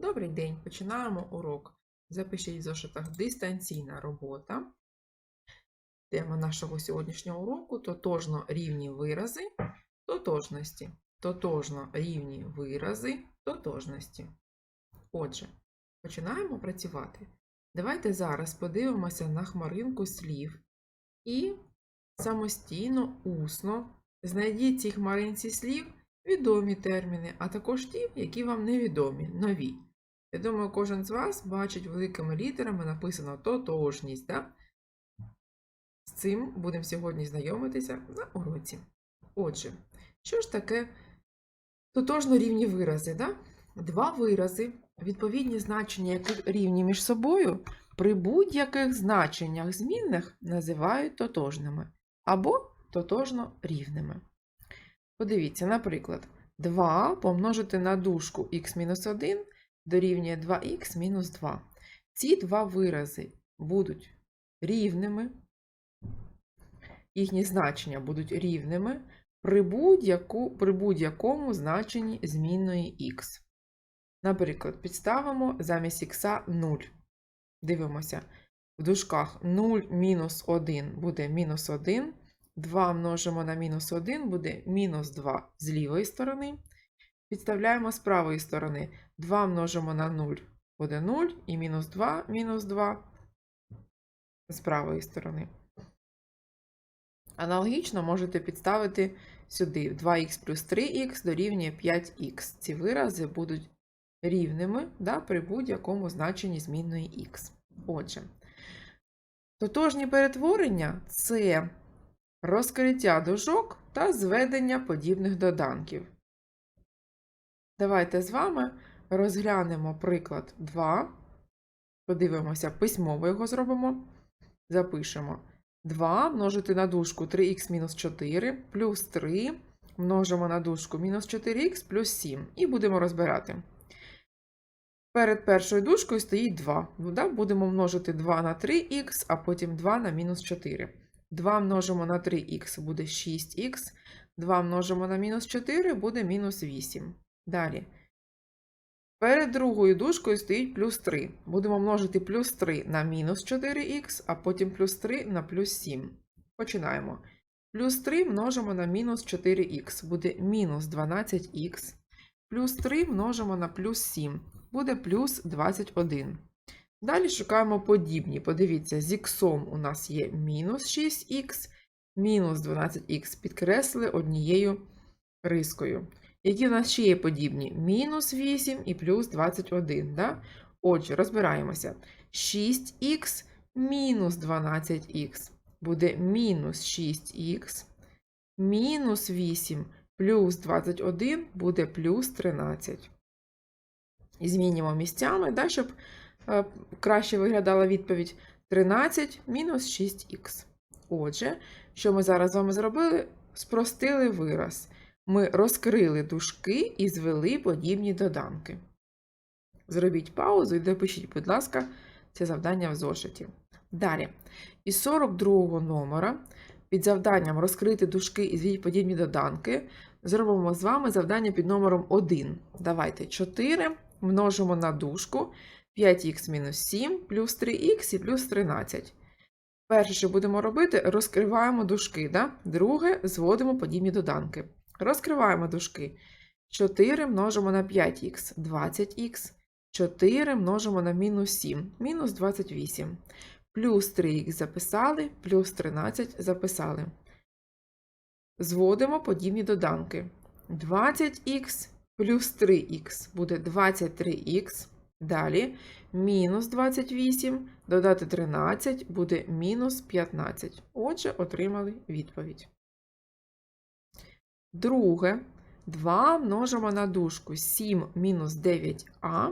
Добрий день, починаємо урок. Запишіть в зошитах дистанційна робота. Тема нашого сьогоднішнього уроку тотожно рівні вирази тотожності. Тотожно рівні вирази тотожності. Отже, починаємо працювати. Давайте зараз подивимося на хмаринку слів і самостійно, усно знайдіть цій хмаринці слів відомі терміни, а також ті, які вам невідомі, нові. Я думаю, кожен з вас бачить великими літерами написано тотожність. Да? З цим будемо сьогодні знайомитися на уроці. Отже, що ж таке тотожно рівні вирази? Да? Два вирази, відповідні значення яких рівні між собою, при будь-яких значеннях змінних називають тотожними або тотожно рівними. Подивіться, наприклад, 2 помножити на дужку х-1 дорівнює 2х мінус 2. Ці два вирази будуть рівними, їхні значення будуть рівними при, будь-якому значенні змінної х. Наприклад, підставимо замість х 0. Дивимося, в дужках 0 мінус 1 буде мінус 1. 2 множимо на мінус 1 буде мінус 2 з лівої сторони. Підставляємо з правої сторони. 2 множимо на 0 буде 0 і мінус 2 мінус 2 з правої сторони. Аналогічно можете підставити сюди 2х плюс 3х дорівнює 5х. Ці вирази будуть рівними да, при будь-якому значенні змінної х. Отже, тотожні перетворення це розкриття дужок та зведення подібних доданків. Давайте з вами розглянемо приклад 2. Подивимося, письмово його зробимо. Запишемо 2 множити на дужку 3х мінус 4 плюс 3 множимо на дужку мінус 4х плюс 7. І будемо розбирати. Перед першою дужкою стоїть 2. Будемо множити 2 на 3х, а потім 2 на мінус 4. 2 множимо на 3х буде 6х, 2 множимо на мінус 4 буде мінус 8. Далі. Перед другою дужкою стоїть плюс 3. Будемо множити плюс 3 на мінус 4х, а потім плюс 3 на плюс 7. Починаємо. Плюс 3 множимо на мінус 4х, буде мінус 12х. Плюс 3 множимо на плюс 7, буде плюс 21. Далі шукаємо подібні. Подивіться, з х у нас є мінус 6х, мінус 12х підкреслили однією рискою. Які в нас ще є подібні? Мінус 8 і плюс 21. Да? Отже, розбираємося. 6х мінус 12х буде мінус 6х, мінус 8 плюс 21 буде плюс 13. І змінюємо місцями, да, щоб е, краще виглядала відповідь 13 мінус 6х. Отже, що ми зараз з вами зробили? Спростили вираз. Ми розкрили дужки і звели подібні доданки. Зробіть паузу і допишіть, будь ласка, це завдання в зошиті. Далі, із 42 номера під завданням розкрити дужки і звіть подібні доданки, зробимо з вами завдання під номером 1. Давайте 4 множимо на дужку 5х мінус 7 плюс 3х і плюс 13. Перше, що будемо робити, розкриваємо дужки. Да? Друге, зводимо подібні доданки. Розкриваємо дужки. 4 множимо на 5х 20х. 4 множимо на мінус 7, мінус 28. Плюс 3х записали, плюс 13 записали. Зводимо подібні доданки. 20х плюс 3х буде 23х. Далі мінус 28, додати 13 буде мінус 15. Отже, отримали відповідь. Друге. 2 множимо на дужку 7 мінус 9а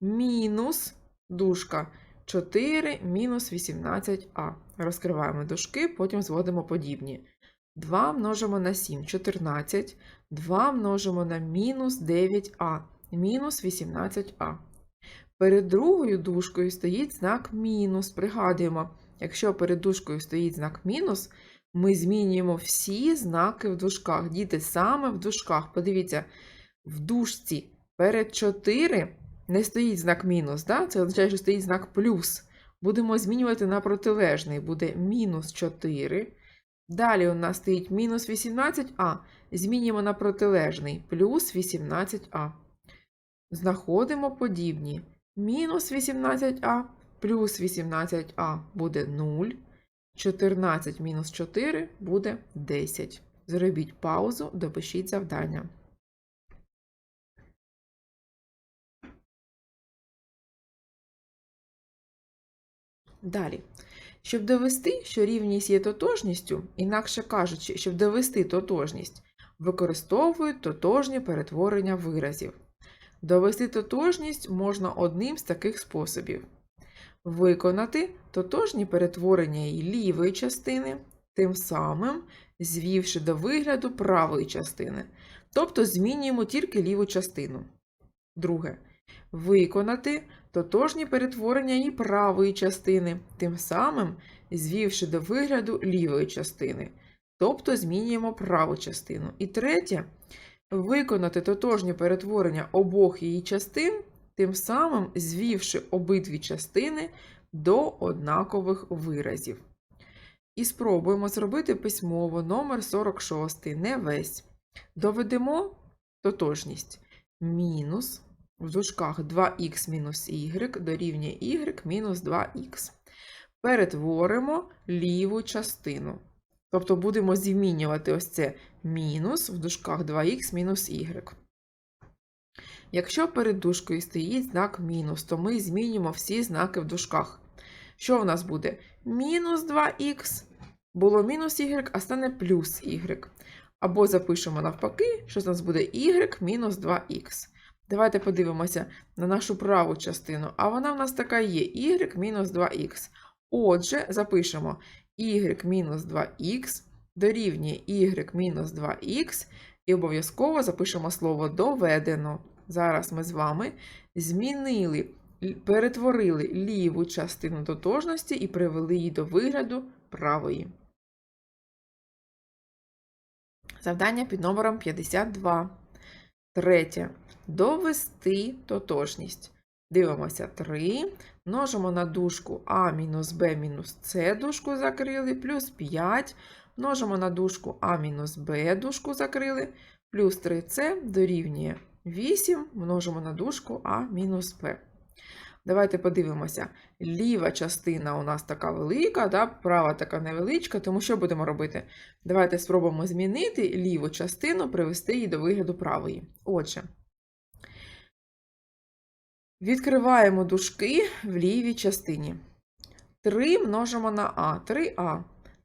мінус дужка 4 мінус 18а. Розкриваємо дужки, потім зводимо подібні. 2 множимо на 7 14, 2 множимо на мінус 9а, мінус 18а. Перед другою дужкою стоїть знак мінус. Пригадуємо, якщо перед дужкою стоїть знак мінус, ми змінюємо всі знаки в дужках. Діти саме в дужках. Подивіться, в дужці перед 4 не стоїть знак мінус, да? це означає, що стоїть знак плюс. Будемо змінювати на протилежний. Буде мінус 4. Далі у нас стоїть мінус 18а. Змінюємо на протилежний плюс 18а. Знаходимо подібні. Мінус 18а плюс 18а буде 0. 14 мінус 4 буде 10. Зробіть паузу, допишіть завдання. Далі. Щоб довести, що рівність є тотожністю, інакше кажучи, щоб довести тотожність, використовують тотожні перетворення виразів. Довести тотожність можна одним з таких способів: виконати тотожні перетворення її лівої частини, тим самим звівши до вигляду правої частини. Тобто змінюємо тільки ліву частину. Друге. Виконати тотожні перетворення її правої частини, тим самим звівши до вигляду лівої частини. Тобто змінюємо праву частину. І третє виконати тотожні перетворення обох її частин, тим самим звівши обидві частини до однакових виразів. І спробуємо зробити письмово номер 46, не весь. Доведемо тотожність. Мінус в дужках 2х мінус y дорівнює y мінус 2х. Перетворимо ліву частину. Тобто будемо змінювати ось це мінус в дужках 2х мінус y. Якщо перед дужкою стоїть знак мінус, то ми змінюємо всі знаки в дужках. Що в нас буде? Мінус 2х, було мінус y, а стане плюс y. Або запишемо навпаки, що в нас буде y мінус 2х. Давайте подивимося на нашу праву частину. А вона в нас така є y мінус 2х. Отже, запишемо y мінус 2х дорівнює y мінус 2х, і обов'язково запишемо слово доведено. Зараз ми з вами змінили, перетворили ліву частину тотожності і привели її до вигляду правої. Завдання під номером 52. Третє. Довести тотожність. Дивимося 3. Множимо на дужку А мінус Б мінус С дужку закрили, плюс 5. Множимо на дужку А мінус Б дужку закрили, плюс 3С дорівнює 8. Множимо на дужку А мінус Б. Давайте подивимося. Ліва частина у нас така велика, да? права така невеличка, тому що будемо робити? Давайте спробуємо змінити ліву частину, привести її до вигляду правої. Отже, відкриваємо дужки в лівій частині. 3 множимо на А, 3А.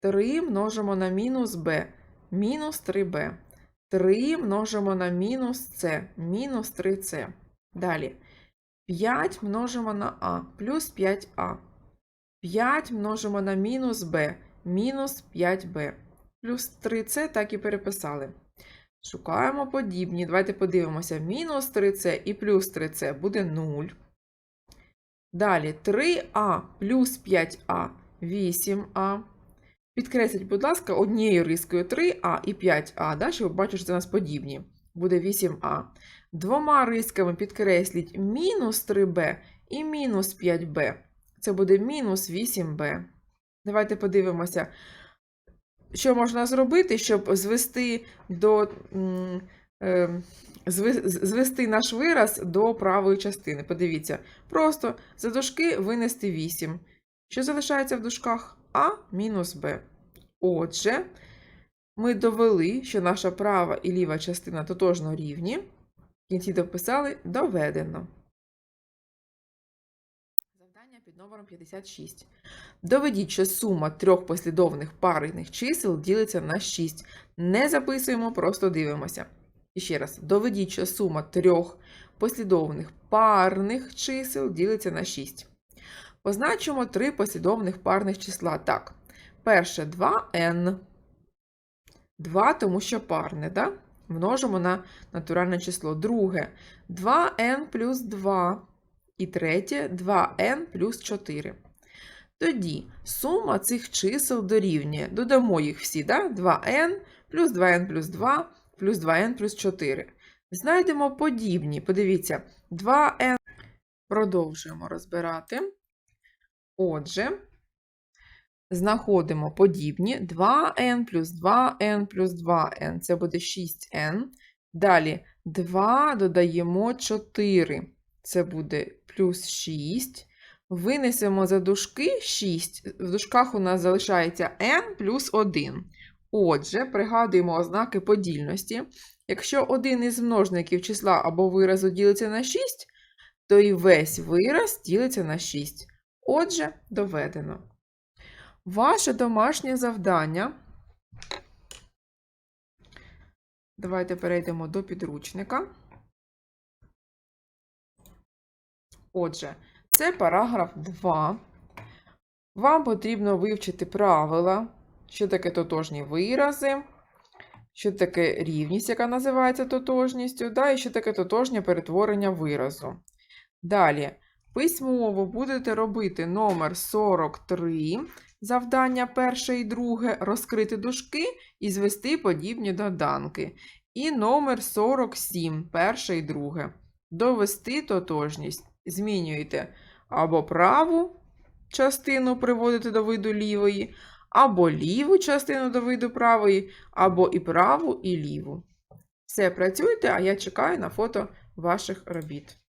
3 множимо на мінус Б, мінус 3Б. 3 множимо на мінус С, мінус 3С. Далі. 5 множимо на А плюс 5А. 5 множимо на мінус Б мінус 5Б. Плюс 3С так і переписали. Шукаємо подібні. Давайте подивимося. Мінус 3С і плюс 3С буде 0. Далі 3А плюс 5А 8А. Підкресліть, будь ласка, однією рискою 3А і 5А, да, щоб ви бачите, що це у нас подібні. Буде 8А. Двома рисками підкресліть мінус 3b і мінус 5b. Це буде мінус 8b. Давайте подивимося, що можна зробити, щоб звести до, е, звести наш вираз до правої частини. Подивіться, просто за дужки винести 8. Що залишається в дужках? А мінус Б. Отже, ми довели, що наша права і ліва частина тотожно рівні. В кінці дописали доведено. Завдання під номером 56. Доведіть, що сума трьох послідовних парних чисел ділиться на 6. Не записуємо, просто дивимося. І ще раз, доведіть, що сума трьох послідовних парних чисел ділиться на 6. Позначимо три послідовних парних числа. Так, перше 2n. 2, тому що парне, да? множимо на натуральне число. Друге 2n плюс 2. І третє 2n плюс 4. Тоді сума цих чисел дорівнює. Додамо їх всі, да? 2n плюс 2n плюс 2 плюс 2n плюс 4. Знайдемо подібні. Подивіться, 2n Продовжуємо розбирати. Отже, знаходимо подібні 2n плюс 2n плюс 2n. Це буде 6n. Далі 2 додаємо 4. Це буде плюс 6. Винесемо за дужки 6. В дужках у нас залишається n плюс 1. Отже, пригадуємо ознаки подільності. Якщо один із множників числа або виразу ділиться на 6, то і весь вираз ділиться на 6. Отже, доведено. Ваше домашнє завдання. Давайте перейдемо до підручника. Отже, це параграф 2. Вам потрібно вивчити правила, що таке тотожні вирази, що таке рівність, яка називається тотожністю, да, і що таке тотожнє перетворення виразу. Далі, письмово будете робити номер 43, завдання перше і друге, розкрити дужки і звести подібні доданки. І номер 47, перше і друге. Довести тотожність. Змінюєте або праву частину приводите до виду лівої, або ліву частину до виду правої, або і праву, і ліву. Все, працюйте, а я чекаю на фото ваших робіт.